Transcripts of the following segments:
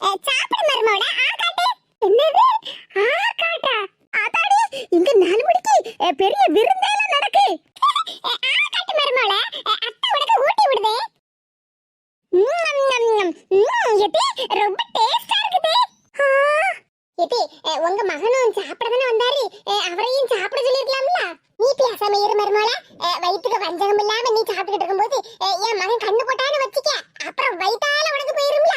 அஹ், சாப்பிடு மருமோட ஆ காட்டு என்னது ஆ காட்டா ஆத்தாடி இங்க நாலு மணிக்கு அஹ், பெரிய விருந்தேல நடக்கு அஹ், ஆ காட்டு மருமோட அத்தை உனக்கு ஊட்டி விடுதே ம், ம், ம், ம், எட்டி, ரொம்ப டேஸ்டா இருக்குது ஆ. எட்டி அஹ், உங்க மகனும் சாப்பிடதானே வந்தாரு அஹ், அவரையும் சாப்பிட சொல்லிருக்கலாம்ல நீ பேசாம இரு மருமோள வயிற்றுக்கு வஞ்சகம் இல்லாம நீ சாப்பிட்டுக்கிட்டு இருக்கும்போது அஹ், என் மகன் கண்ணு போட்டான்னு வச்சுக்க அப்புறம் வயித்தால உனக்கு போயிரும்ல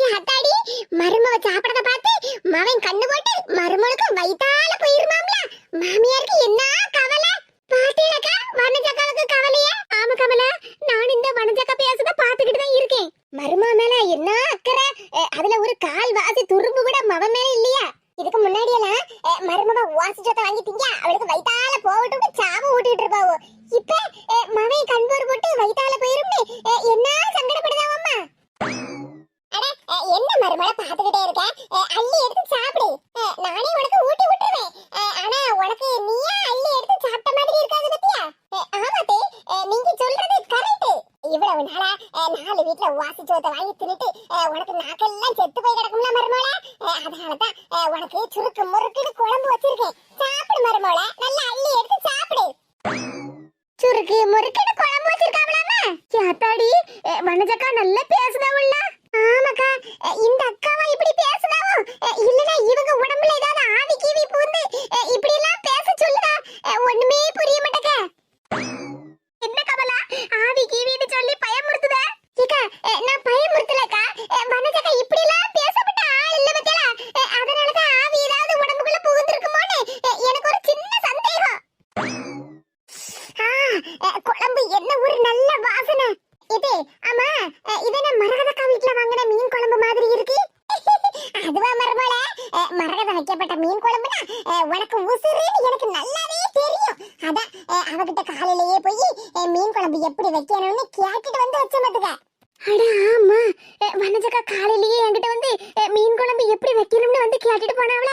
ஏ அத்தாடி மருமவ சாப்பிடறத பார்த்து மவன் கண்ணு போட்டு மருமனுக்கு வயித்தால போயிருமாம்ல மாமியாருக்கு என்ன கவலை பாத்தீங்களா வனஜக்காவுக்கு கவலையா ஆமா கமலா நான் இந்த வனஜக்கா பேசுறத பாத்துக்கிட்டு தான் இருக்கேன் மருமவ மேல என்ன அக்கறை அஹ், அதுல ஒரு கால் வாசி துரும்பு கூட மவ மேல இல்லையா இதுக்கு முன்னாடி எல்லாம் அஹ், மருமவ வாசி சொத்தை வாங்கி திங்க அவளுக்கு வயித்தால போகட்டும் சாபம் ஊட்டிட்டு இருப்பாவோ இப்ப அஹ், மவன் கண்போர் போட்டு வயித்தால போயிரும்னு அஹ், என்ன சங்கடப்படுதாவம்மா அட அஹ், என்ன மருமலை பாத்துக்கிட்டே இருக்க அஹ், அள்ளி எடுத்து சாப்பிடு அஹ், நானே உனக்கு ஊட்டி விட்டுருவேன் அஹ், ஆனா உனக்கு நீயா அள்ளி எடுத்து சாப்பிட்ட மாதிரி இருக்காது பத்தியா அஹ், ஆமாத்தே அஹ், நீங்க சொல்றது கரெக்ட் இவ்வளவு நாளா அஹ், நாலு வீட்டுல வாசி சோத்தை வாங்கி தின்னுட்டு உனக்கு நாக்கெல்லாம் செத்து போய் கிடக்கும்ல மருமோள? அதனாலதான் உனக்கு சுருக்கு முறுக்குன்னு குழம்பு வச்சிருக்கேன். சாப்பிடு மருமோள நல்லா அள்ளி எடுத்து சாப்பிடு. சுருக்கு முறுக்குன்னு குழம்பு வச்சிருக்காவலாமா அத்தாடி வனஜக்கா நல்லா பேசுதாவுல்ல ஆமாக்கா அஹ் இந்த அக்காவா இப்படி பேசுதாவோ அஹ் இல்லனா இவங்க உடம்புல ஏதாவது ஆவி கீவி பூந்து அஹ் இப்படி எல்லாம் பேச சொல்லுதா அஹ் ஒண்ணுமே புரிய மாட்டேக்க என்ன கமலா ஆவி கீவின்னு சொல்லி பயமுறுத்துத ஏக்கா அஹ் நான் பயமுறுத்தலக்கா அஹ் வனஜக்கா இப்படி எல்லாம் பேசப்பட்ட ஆள் இல்ல பத்தியல அதனால தான் ஆவி ஏதாவது உடம்புக்குள்ள புகுந்திருக்குமோன்னு அஹ் எனக்கு ஒரு சின்ன சந்தேகம் ஆ, அஹ், குழம்பு என்ன ஒரு நல்ல வாசனை இது ஆமா அஹ், இது என்ன மரகதக்கா வீட்ல வாங்கின மீன் குழம்பு மாதிரி இருக்கு அதுவா மருமல மரகதம் வைக்கப்பட்ட மீன் குழம்புனா அஹ், உனக்கு உசுருன்னு எனக்கு நல்லாவே தெரியும் அதான் அஹ், அவகிட்ட காலையிலேயே போய் அஹ், மீன் குழம்பு எப்படி வைக்கணும்னு கேட்டுட்டு வந்து வச்ச மதுக அட ஆமா வனஜக்கா காலையிலேயே என்கிட்ட வந்து அஹ், மீன் குழம்பு எப்படி வைக்கணும்னு வந்து கேட்டுட்டு போனாவல?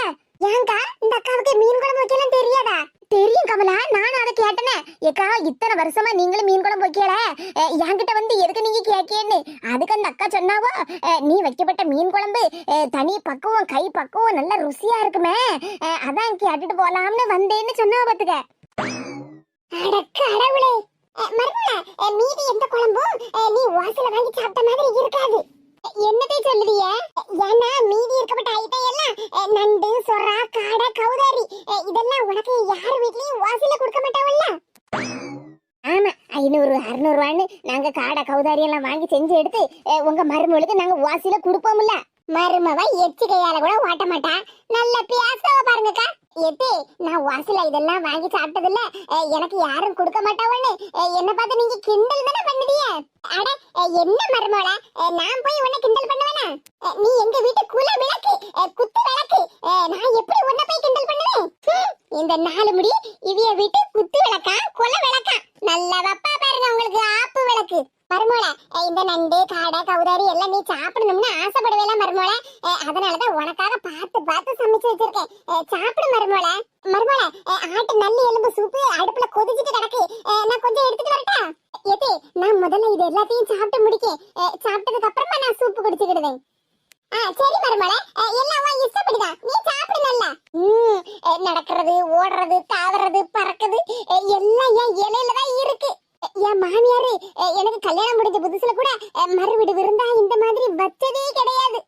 ஏங்கா இந்த அக்காவுக்கு மீன் குழம்பு வைக்கலாம் தெரியாதா? தெரியும் கமலா நானும் அதை கேட்டேனே. ஏக்கா இத்தனை வருஷமா நீங்களும் மீன் குழம்பு வைக்கல. அஹ், என்கிட்ட வந்து எதுக்கு நீங்க கேட்கேன்னு அதுக்கு அந்த அக்கா சொன்னாவோ? நீ வைக்கப்பட்ட மீன் குழம்பு தனி பக்குவம் கை பக்குவம் நல்ல ருசியா இருக்குமே. அஹ், அதான் கேட்டுட்டு போலாம்னு வந்தேன்னு சொன்னா பாத்துக்க. அட கடவுளே மருமல மீதி எந்த குழம்பும் நீ வாசல வாங்கி சாப்பிட்ட மாதிரி இருக்காது. என்னதே சொல்லுதிய ஏன்னா மீதி இருக்கப்பட்ட ஐட்டம் எல்லாம் நண்டு சொரா காடை கௌதாரி இதெல்லாம் உனக்கு யார் வீட்லயும் வாசில கொடுக்க மாட்டாவல்ல? ஆமா ஐநூறு அறுநூறுவான்னு நாங்க காடை கௌதாரி எல்லாம் வாங்கி செஞ்சு எடுத்து உங்க மருமகளுக்கு நாங்க வாசில கொடுப்போம்ல. மருமவ எச்சு கையால கூட ஓட்ட மாட்டா. நல்ல பேசவ பாருங்கக்கா. எது நான் வாசல இதெல்லாம் வாங்கி சாப்பிட்டதில்ல. எனக்கு யாரும் கொடுக்க மாட்டாவன்னு என்ன பார்த்து நீங்க கிண்டல் தானே பண்ணுதிய அட என்ன மருமோல நான் போய் உன்னை கிண்டல் பண்ணுவேனா? அஹ், நீ எங்க வீட்டு குல விளக்கு குத்து விளக்கு. நான் எப்படி உன்னை போய் கிண்டல் பண்ணுவேன்? இந்த நாலு முடி இவிய வீட்டு குத்து விளக்கா குல விளக்கா? நல்ல வப்பா பாருங்க உங்களுக்கு ஆப்பு விளக்கு. மருமோல இந்த நண்டு காடை கவுதாரி எல்லாம் நீ சாப்பிடணும்னு ஆசைப்படுவேல மருமோல அதனாலதான் உனக்காக பார்த்து பார்த்து சமைச்சு வச்சிருக்கேன். சாப்பிடு மருமோல மருமோல ஆட்டு நல்ல எலும்பு சூப்பு அடுப்புல கொதிச்சுட்டு கிடக்கு. நான் கொஞ்சம் எடுத்துட்டு வரட்டா? எது நான் முதல்ல இது எல்லாத்தையும் சாப்பிட்டு முடிக்கேன் சாப்பிட்டதுக்கு அப்புறமா நான் சூப்பு குடிச்சுக்கிடுவேன். ஆ சரி மருமலை எல்லாம் இஷ்டப்படிதான். நீ சாப்பிடு நல்லா. ம் நடக்கிறது ஓடுறது தாவறது பறக்குது. எல்லாம் என் இலையில தான் இருக்கு. என் மாமியாரு எனக்கு கல்யாணம் முடிஞ்ச புதுசுல கூட அஹ், மறுவீடு விருந்தா இந்த மாதிரி வச்சதே கிடையாது.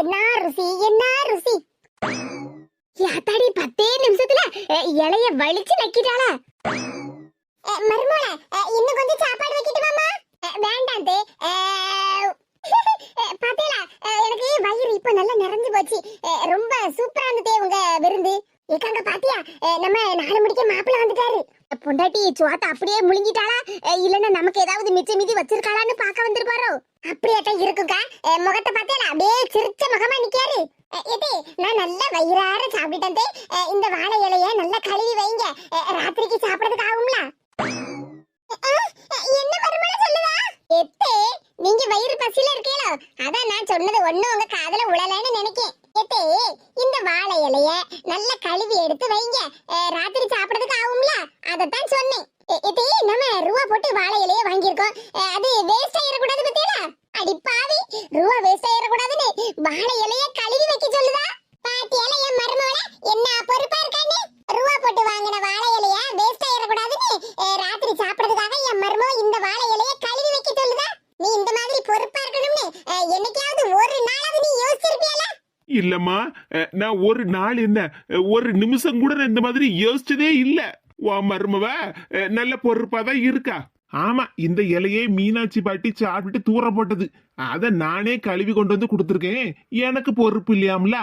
என்ன ருசி என்ன ருசி. யாத்தாடி பத்தே நிமிஷத்துல இலைய வலிச்சு நக்கிட்டாளா. மருமோள இன்னும் கொஞ்சம் சாப்பாடு வைக்கட்டுமாமா அஹ், வேண்டாம் தே பாத்தீங்களா எனக்கு வயிறு இப்ப நல்லா நிறைஞ்சு போச்சு. ரொம்ப சூப்பரா இருந்ததே உங்க விருந்து. ஏக்காங்க பாத்தியா? நம்ம நாலு மணிக்கு மாப்பிள்ள வந்துட்டாரு. பொண்டாட்டி சுவாத்த அப்படியே முழுங்கிட்டாளா? இல்லைன்னா நமக்கு ஏதாவது மிச்ச மிதி வச்சிருக்காளான்னு பார்க்க வந்திருப்பாரோ? அப்படியாட்டா இருக்குக்கா முகத்தை பாத்தியால அப்படியே சிரிச்ச முகமா நிக்காரு அஹ், எது நான் நல்லா வயிறார சாப்பிட்டுட்டேன் இந்த வாழை இலைய நல்லா கழுவி வைங்க. ராத்திரிக்கு சாப்பிடறதுக்கு ஆகும்ல? என்ன மருமலை சொல்லுதா? எத்தே நீங்க வயிறு பசியில இருக்கீங்களோ? அதான் நான் சொன்னது ஒண்ணு உங்க காதல உழலன்னு நினைக்கேன். எத்தே இந்த வாழை இலைய நல்ல கழுவி எடுத்து வைங்க. ராத்திரி சாப்பிடறதுக்கு ஆகும்ல? அதத்தான் சொன்னேன். எத்தே நம்ம ரூபா போட்டு வாழை இலைய வாங்கியிருக்கோம். அது வேஸ்ட் ஆயிடக்கூடாது பத்தியா அடி பாவி ரூபா வேஸ்ட் ஆயிடக்கூடாதுன்னு வாழை இலைய கழுவி வைக்க சொல்லுதா? பாத்தியால என் மருமவள என்ன பொறுப்பா இருக்கான்னு? ரூபா போட்டு வாங்கின வாழை இலைய வேஸ்ட் ஆயிடக்கூடாதுன்னு அஹ், ராத்திரி சாப்பிடுறதுக்காக என் மருமவ இந்த வாழை இலைய கழுவி வைக்க சொல்லுதா நீ இந்த மாதிரி பொறுப்பா இருக்கணும்னு அஹ், என்னைக்காவது ஒரு நாளாவது நீ யோசிச்சிருப்பியல இல்லம்மா. நான் ஒரு நாள் என்ன ஒரு நிமிஷம் கூட நான் இந்த மாதிரி யோசிச்சதே இல்ல. உன் மருமவ. நல்ல பொறுப்பா தான் இருக்கா. ஆமா இந்த இலையே மீனாட்சி பாட்டி சாப்பிட்டுட்டு தூர போட்டது. அத நானே கழுவி கொண்டு வந்து கொடுத்துருக்கேன். எனக்கு பொறுப்பு இல்லையாம்ல.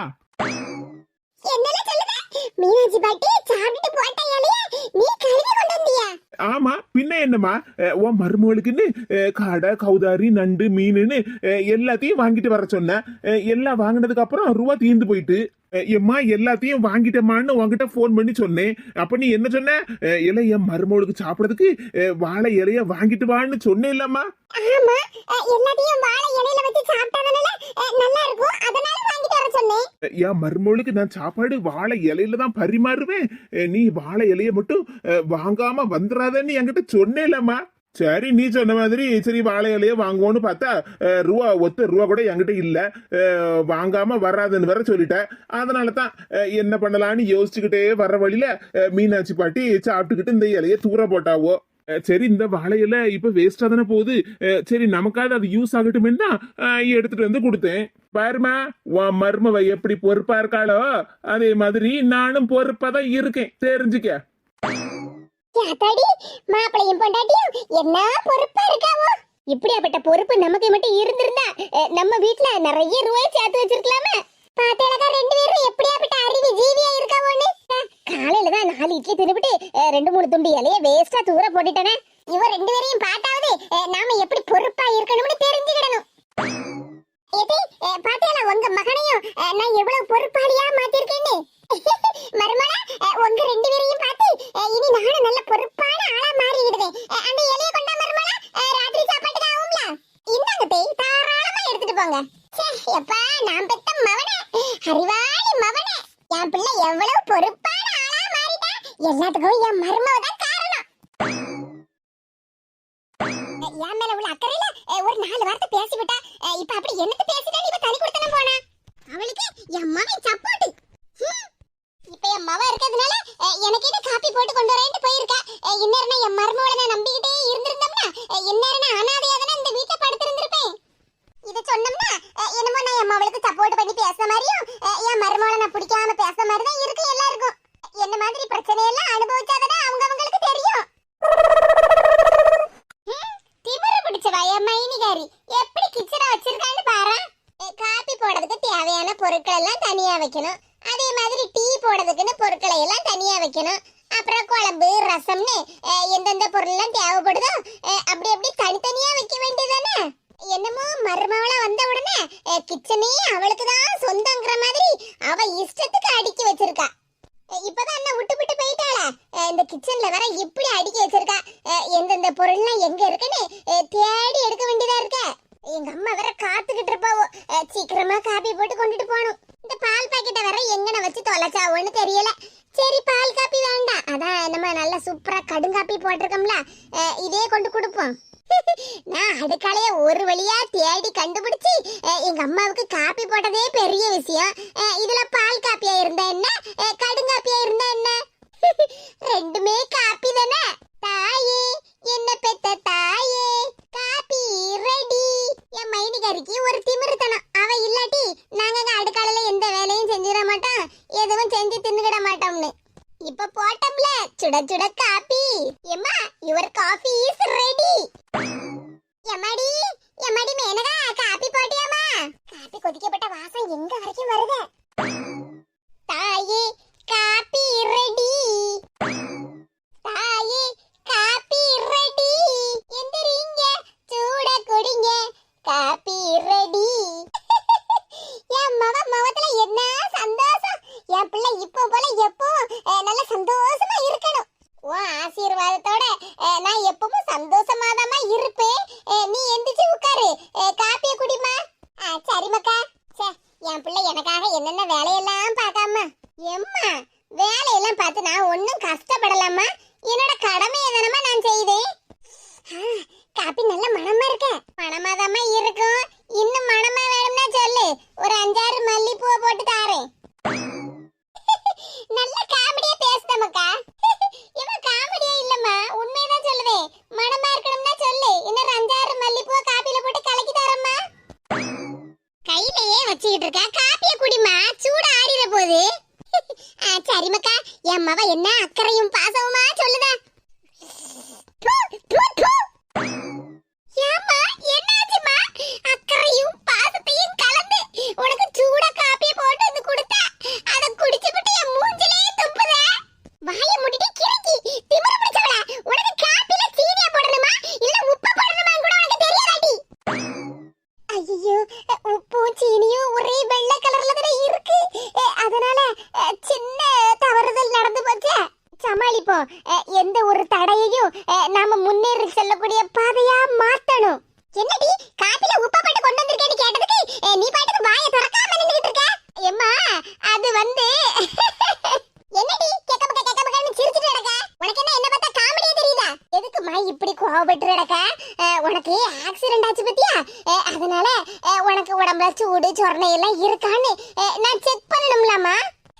மீனாட்சி பாட்டி சாப்பிட்டு போட்ட இலைய நீ கழுவி கொண்டு வந்தியா? ஆமா பின்ன என்னம்மா? உன் மருமகளுக்குன்னு காடை கௌதாரி நண்டு மீனுன்னு எல்லாத்தையும் வாங்கிட்டு வர சொன்னேன் எல்லாம் வாங்கினதுக்கு அப்புறம் ரூபா தீர்ந்து போயிட்டு எம்மா எல்லாத்தையும் வாங்கிட்டேம்மான்னு உன்கிட்ட ஃபோன் பண்ணி சொன்னேன். அப்ப நீ என்ன சொன்ன? இல்லை என் மருமகளுக்கு சாப்பிடறதுக்கு வாழை இலைய வாங்கிட்டு வான்னு சொன்னேன் இல்லம்மா. என் மருமகளுக்கு நான் சாப்பாடு வாழை இலையில தான் பரிமாறுவேன். நீ வாழை இலைய மட்டும் வாங்காம வந்துடாதன்னு என்கிட்ட சொன்னேன்லம்மா சரி நீ சொன்ன மாதிரி சரி வாழை இலைய வாங்குவோன்னு பார்த்தா ரூபா ஒத்த ரூபா கூட என்கிட்ட இல்லை. வாங்காம வராதுன்னு வேற சொல்லிட்டேன் அதனால தான் என்ன பண்ணலான்னு யோசிச்சுக்கிட்டே வர வழியில மீனாட்சி பாட்டி சாப்பிட்டுக்கிட்டு இந்த இலையை தூர போட்டாவோ. சரி இந்த வாழை இப்ப வேஸ்டா தானே போகுது. சரி நமக்காவது அது யூஸ் ஆகட்டுமே தான் எடுத்துட்டு வந்து கொடுத்தேன். பாருமா உன் மருமவ எப்படி பொறுப்பா இருக்காளோ அதே மாதிரி நானும் பொறுப்பா தான் இருக்கேன். தெரிஞ்சுக்க. யாத்தாடி மாப்பிளையும் பொண்டாட்டியும் என்ன பொறுப்பா இருக்காவோ? இப்படியாப்பட்ட பொறுப்பு நமக்கு மட்டும் இருந்திருந்தா நம்ம வீட்ல நிறைய ரூபாய் சேர்த்து வச்சிருக்கலாமே. பாத்தேலக்கா ரெண்டு பேரும் எப்படியாப்பட்ட அறிவு ஜீவியா இருக்காவோன்னு? காலையில தான் நாலு இட்லி திருப்பிட்டு ரெண்டு மூணு துண்டு இலைய வேஸ்டா தூர போட்டுட்டேனே. இவ ரெண்டு பேரையும் பார்த்தாவது நாம எப்படி பொறுப்பா இருக்கணும்னு தெரிஞ்சுக்கிடணும். ஏடி அஹ், உங்க மகனையும் நான் எவ்வளவு பொறுப்பாளியா மாத்திருக்கேன்னு? மருமலா உங்க ரெண்டு பேரையும் பார்த்து இனி நானும் நல்ல பொறுப்பான ஆளா மாறிடுவேன். அந்த இலைய கொண்டா மருமலா ராத்திரி சாப்பாட்டுக்கு ஆகும்ல? இந்தாங்க பேய் தாராளமா எடுத்துட்டு போங்க. எப்பா நான் பெத்த மவனே. அறிவாளி மவனே. என் பிள்ளை எவ்வளவு பொறுப்பான ஆளா மாறிட்டா. எல்லாத்துக்கும் என் மருமவ தான் காரணம். என் மேல உள்ள அக்கறையில ஒரு நாலு வார்த்தை பேசிவிட்டா இப்ப அப்படி என்னத்து பேசிட்டா இப்ப தனி கொடுத்தனம் போனா? அவளுக்கு என் மகன் சப்போர்ட் இப்ப என் மவ இருக்கிறதுனால எனக்கு இது காப்பி போட்டு கொண்டு வரேன்ட்டு போயிருக்கா? அஹ், இந்நேரம் என் மருமகளை நான் நம்பிக்கிட்டே இருந்திருந்தோம்னா அஹ், இந்நேரம் நான் தானே இந்த வீட்டை படுத்திருந்திருப்பேன்? இத சொன்னோம்னா என்னமோ நான் என் மவளுக்கு சப்போர்ட் பண்ணி பேசுற மாதிரியும் என் மருமகளை நான் பிடிக்காம பேசுற மாதிரி தான் இருக்கு எல்லாருக்கும். என்ன மாதிரி பிரச்சனையெல்லாம் அனுபவிச்சாதானே அவங்க அவங்களுக்கு தெரியும். ஹம், திமிரு பிடிச்சவா என் மைனிகாரி எப்படி கிச்சனை வச்சிருக்கான்னு பாரு காப்பி போடுறதுக்கு தேவையான பொருட்கள் எல்லாம் தனியா வைக்கணும். போடுறதுக்குன்னு பொருட்களை எல்லாம் தனியாக வைக்கணும். அப்புறம் குழம்பு ரசம்னு எந்தெந்த பொருள்லாம் தேவைப்படுதோ அப்படி அப்படி தனித்தனியா வைக்க வேண்டியதானே என்னமோ மருமவளா வந்த உடனே கிச்சனே அவளுக்கு தான் சொந்தங்கிற மாதிரி அவ இஷ்டத்துக்கு அடுக்கி வச்சிருக்கா. இப்பதான் அண்ணா விட்டு விட்டு போயிட்டாளா. இந்த கிச்சன்ல வர இப்படி அடுக்கி வச்சிருக்கா. எந்தெந்த பொருள்லாம் எங்க இருக்குன்னு தேடி எடுக்க வேண்டியதா இருக்க. எங்க அம்மா வேற காத்துக்கிட்டு இருப்பாவோ சீக்கிரமா காபி போட்டு கொண்டுட்டு போகணும். இந்த பால் பாக்கெட்டை வேற எங்கன வச்சு தொலைச்சாவோன்னு தெரியல. சரி பால் காப்பி வேண்டாம். அதான் நம்ம நல்ல சூப்பரா கடுங்காப்பி போட்டிருக்கோம்ல. இதே கொண்டு கொடுப்போம். நான் அடுக்காலைய ஒரு வழியா தேடி கண்டுபிடிச்சு எங்க அம்மாவுக்கு காப்பி போட்டதே பெரிய விஷயம். இதுல பால் காப்பியா இருந்தா என்ன? அஹ், கடுங்காப்பியா இருந்தா என்ன? ரெண்டுமே காப்பி தானே? தாயே என்ன பெத்த தாயே? காபி ரெடி என் மைனிகாரிக்கு ஒரு திமிருத்தனம். அவ இல்லாட்டி நாங்க அடுக்காலையில எந்த வேலையும் செஞ்சிட மாட்டோம். எதுவும் செஞ்சு தின்னுகிட மாட்டோம்னு. இப்ப போட்டோம்ல. சுட சுட காபி. எம்மா யுவர் காஃபி இஸ் ரெடி சரிமக்கா. சே என் பிள்ளை எனக்காக என்னென்ன வேலையெல்லாம் பார்க்காம. எம்மா வேலையெல்லாம் பார்த்து நான் ஒன்றும் கஷ்டப்படலாமா சரிமக்கா என் மவ என்ன அக்கறையும் பாசவுமா சொல்லுதா? நாம முன்னேறி செல்லக்கூடிய பாதையா மாத்தணும். என்னடி காப்பில உப்பு போட்டு கொண்டு வந்திருக்கேன்னு கேட்டதுக்கு நீ பாட்டுக்கு வாயை திறக்காம நின்னுகிட்டு இருக்க? எம்மா அது வந்து என்னடி கேக்க பக்க கேக்க பக்கன்னு சிரிச்சிட்டு இருக்க உனக்கு என்ன என்ன பார்த்தா காமெடியே தெரியுதா? எதுக்குமா இப்படி கோவப்பட்டு இருக்க உனக்கு ஆக்சிடென்ட் ஆச்சு பத்தியா? அதனால உனக்கு உடம்புல சூடு சொரணை எல்லாம் இருக்கான்னு நான் செக் பண்ணணும்லாமா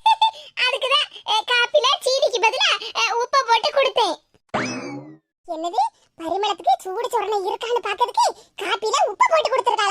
அதுக்குதான் காப்பில சீனிக்கு பதிலா உப்பை போட்டு கொடுத்தேன். என்னது? பரிமளத்துக்கு சூடு சொரணை இருக்கான்னு பாக்கிறதுக்கு காப்பில உப்பு போட்டு கொடுத்துருக்காங்க.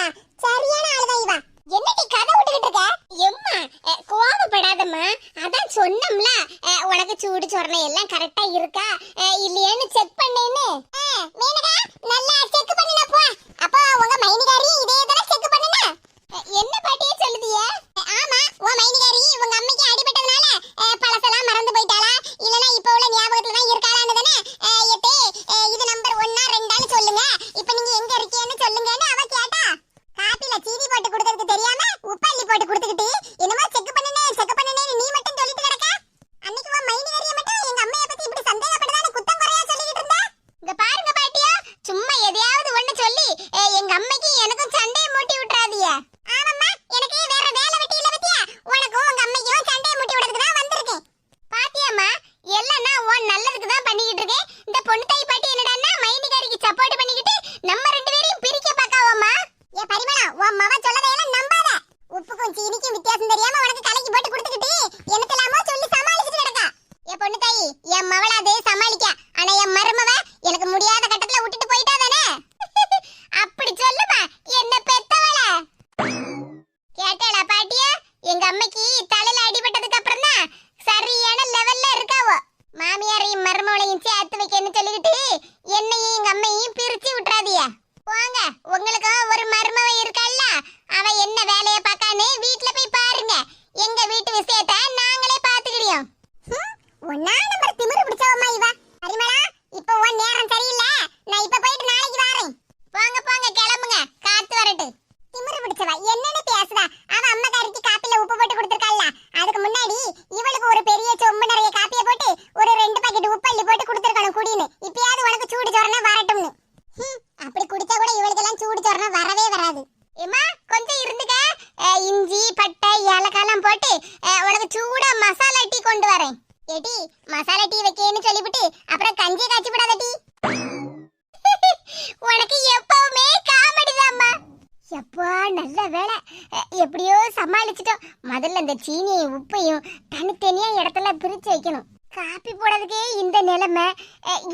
வச்சுட்டோம் முதல்ல இந்த சீனியையும் உப்பையும் தனித்தனியா இடத்துல பிரிச்சு வைக்கணும். காப்பி போடுறதுக்கே இந்த நிலைமை.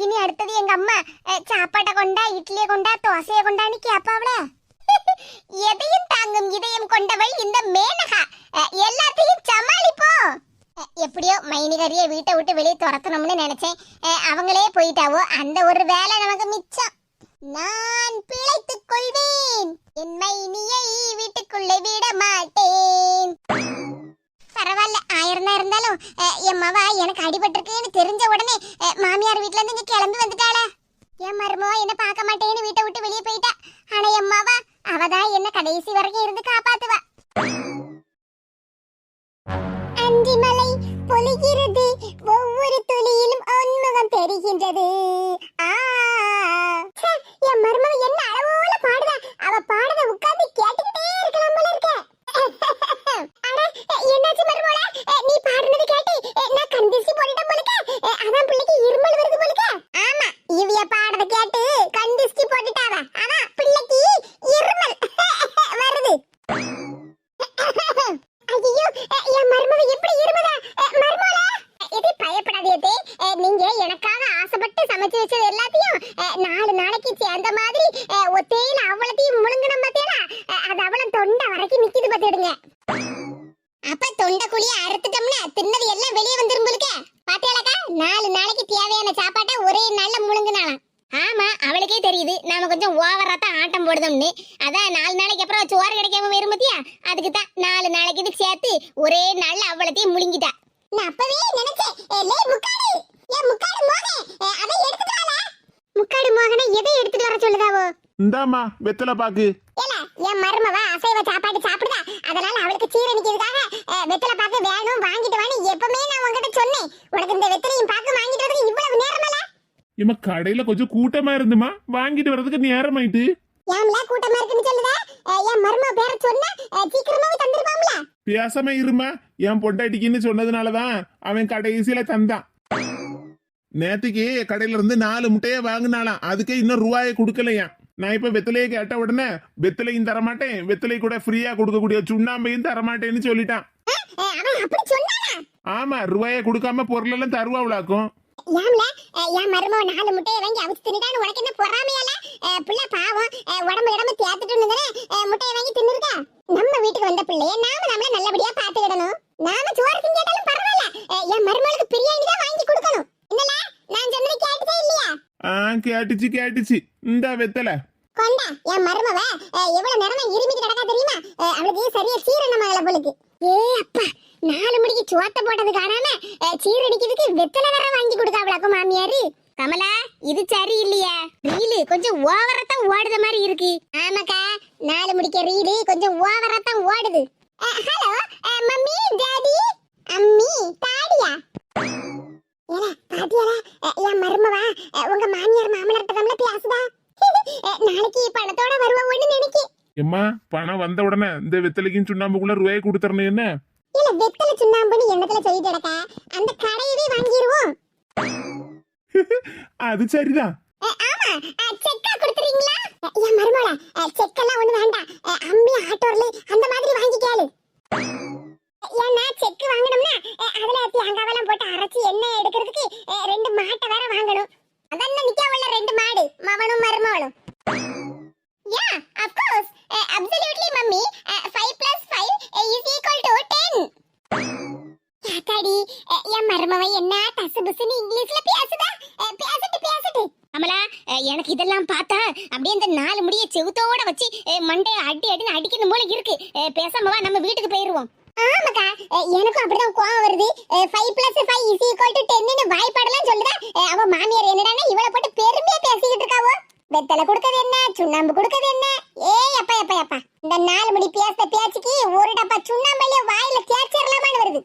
இனி அடுத்தது எங்க அம்மா சாப்பாட்டை கொண்டா இட்லியை கொண்டா தோசையை கொண்டான்னு கேப்பாவல எதையும் தாங்கும் இதயம் கொண்டவள் இந்த மேனகா. எல்லாத்தையும் சமாளிப்போம் எப்படியோ மைனிகரிய வீட்டை விட்டு வெளியே துரத்தணும்னு நினைச்சேன். அவங்களே போயிட்டாவோ? அந்த ஒரு வேலை நமக்கு மிச்சம். நான் பிழைத்துக் கொள்வேன். என் மைனியை வீட்டுக்குள்ளே விட மாட்டேன். பரவாயில்ல ஆயிரம் இருந்தாலும் என் எனக்கு அடிபட்டிருக்குன்னு தெரிஞ்ச உடனே மாமியார் வீட்டுல இருந்து இங்க கிளம்பி வந்துட்டாளே? என் மருமோ என்ன பார்க்க மாட்டேன்னு வீட்டை விட்டு வெளியே போயிட்டா. ஆனா என் மாவா அவதான் என்ன கடைசி வரைக்கும் இருந்து காப்பாத்துவா. அஞ்சி மலை பொழிகிறது. ஒவ்வொரு துளியிலும் உன்முகம் தெரிகின்றது. என் மருமக என்ன அளவோல பாடுதா? அவ பாடுறத உட்கார்ந்து கேட்டுக்கிட்டே இருக்கலாம் போல இருக்க. என்னாச்சு மருமகள? நீ பாடுறது கேட்டு நான் கந்திசி போட்டுட்டேன் போல அதான் பிள்ளைக்கு இருமல் வருது போல ஆமா இவிய பாடுறத கேட்டு கந்து அதுக்கு தான் நாலு நாளைக்கு இது சேர்த்து ஒரே நாள்ல அவ்வளத்தையும் முழுங்கிட்டா. நான் அப்பவே நினைச்சேன் லே முக்காடு. ஏ முக்காடு மோகே அதை எடுத்துட்டு வால முக்காடு மோகனை எதை எடுத்துட்டு வர சொல்லுதாவோ? இந்தாம்மா வெத்தலை பாக்கு. ஏல என் மருமவ அசைவ சாப்பாடு சாப்பிடுதா? அதனால அவளுக்கு சீரணிக்கிறதுக்காக அஹ், வெத்தலை பாக்கு வேணும் வாங்கிட்டு வான்னு எப்பவுமே நான் உன்கிட்ட சொன்னேன். உனக்கு இந்த வெத்தலையும் பாக்கு வாங்கிட்டு வரதுக்கு இவ்வளவு நேரமல இம்மா கடையில கொஞ்சம் கூட்டமா இருந்துமா வாங்கிட்டு வர்றதுக்கு நேரம் ஆயிட்டு ஏம்ல கூட்டமா இருக்குன்னு சொல்லுதா? என் மருமவ பேர சொன்னா? சீக்கிரமாவே தந்திருப்பாம்ல பேசாம இருமா. என் பொண்டாட்டிக்குன்னு சொன்னதுனாலதான் அவன் கடைசியில தந்தான். நேத்துக்கு கடையில இருந்து நாலு முட்டைய வாங்கினாலாம் அதுக்கே இன்னும் ரூபாயை கொடுக்கலையாம் நான் இப்ப வெத்தலையை கேட்ட உடனே வெத்தலையும் தரமாட்டேன். வெத்தலை கூட ஃப்ரீயா கொடுக்கக்கூடிய சுண்ணாம்பையும் தரமாட்டேன்னு சொல்லிட்டான். ஆமா ரூபாயை கொடுக்காம பொருள் எல்லாம் தருவாவளாக்கும். ஏம்ல? என் மருமவ நாலு முட்டையை வாங்கி அவிச்சு தின்னுட்டான்னு உனக்கு என்ன பொறாமையால? பிள்ளை பாவம். உடம்பு இடம்பு தேத்துட்டு தானே முட்டையை வாங்கி தின்னுருக்கா? நம்ம வீட்டுக்கு வந்த பிள்ளைய நாம நம்மள நல்லபடியா பாத்துக்கிடணும் நாம சோறு திங்கட்டாலும் பரவாயில்ல. என் மருமகளுக்கு பிரியாணி தான் வாங்கி கொடுக்கணும். என்னல நான் சொன்னது கேட்டுச்சா இல்லையா? ஆ கேட்டுச்சு கேட்டுச்சு. இந்த வெத்தலை. கொண்டா என் மருமவ. எவ்வளவு நேரமா இருமிட்டு கிடக்கா தெரியுமா? அவளுக்கு சரியா சீரணம் ஆகல போலுக்கு. ஏ அப்பா. நாலு மணிக்கு சோத்த போட்டது காணாம அஹ், சீரடிக்கிறதுக்கு வெத்தலை வேற வாங்கி கொடுக்காவளாக்கும் மாமியாரு. கமலா இது சரி இல்லையா ரீலு கொஞ்சம் ஓவரத்தான் ஓடுத மாதிரி இருக்கு. ஆமாக்கா நாலு முடிக்க ரீலு கொஞ்சம் ஓவரத்தான் ஓடுது. Hello mummy daddy? அம்மி தாடியா ஏல பாத்தியாரா என் மருமவா உங்க மாமியார் மாமனார்ட்ட தான் பேசுதா? நாளைக்கு பணத்தோட வருவோம்னு நினைக்கி. எம்மா பணம் வந்த உடனே இந்த வெத்தலைக்கும் சுண்ணாம்புக்குள்ள ரூபாய் கொடுத்துறணும் என்ன? இல்ல வெத்தல சுண்ணாம்புன்னு எண்ணத்துல சொல்லிட்டு கிடக்க? அந்த கடையவே வாங்கிடுவோம் அது சரிதான். ஆமா. செக்கா கொடுத்துறீங்களா? என் மருமகள செக்கெல்லாம் ஒண்ணு வேண்டாம். அம்மி ஆட்டோர்ல அந்த மாதிரி வாங்கி கேளு. ஏன்னா செக்கு வாங்கணும்னா அதுல தேங்காவெல்லாம் போட்டு அரைச்சி எண்ணெய் எடுக்கிறதுக்கு ரெண்டு மாட்டை வேற வாங்கணும். அதான் நிக்காவல்ல ரெண்டு மாடு மவனும் மருமவளும் யா of course. Uh, absolutely mummy. Uh, 5 plus 5 uh, is equal to 10 யாத்தாடி என் மருமவை என்ன தசு புசுன்னு இங்கிலீஷ்ல பேசுதா பேசட்டு பேசட்டு அமலா uh, எனக்கு இதெல்லாம் பார்த்தா அப்படியே இந்த நாலு முடிய செவுத்தோட வச்சு uh, மண்டைய அடி அடின்னு அடிக்கணும் போல இருக்கு. பேசாம வா நம்ம வீட்டுக்கு போயிருவோம். ஆமாக்கா. எனக்கும் அப்படிதான் கோவம் வருது. Five plus five is equal to டென்னு வாய்ப்பாடெல்லாம் சொல்லுதா? அஹ், அவ மாமியார் என்னடான்னா இவளை போட்டு பெருமையா பேசிக்கிட்டு இருக்காவோ? வெத்தலை கொடுக்கறது என்ன? சுண்ணாம்பு கொடுக்கறது என்ன? ஏய் அப்பா அப்பா அப்பா. இந்த நாலு மணி பேசுற பேச்சுக்கு ஒரு டப்பா சுண்ணாம்பு வாயில தேய்ச்சிடலாமான்னு வருது.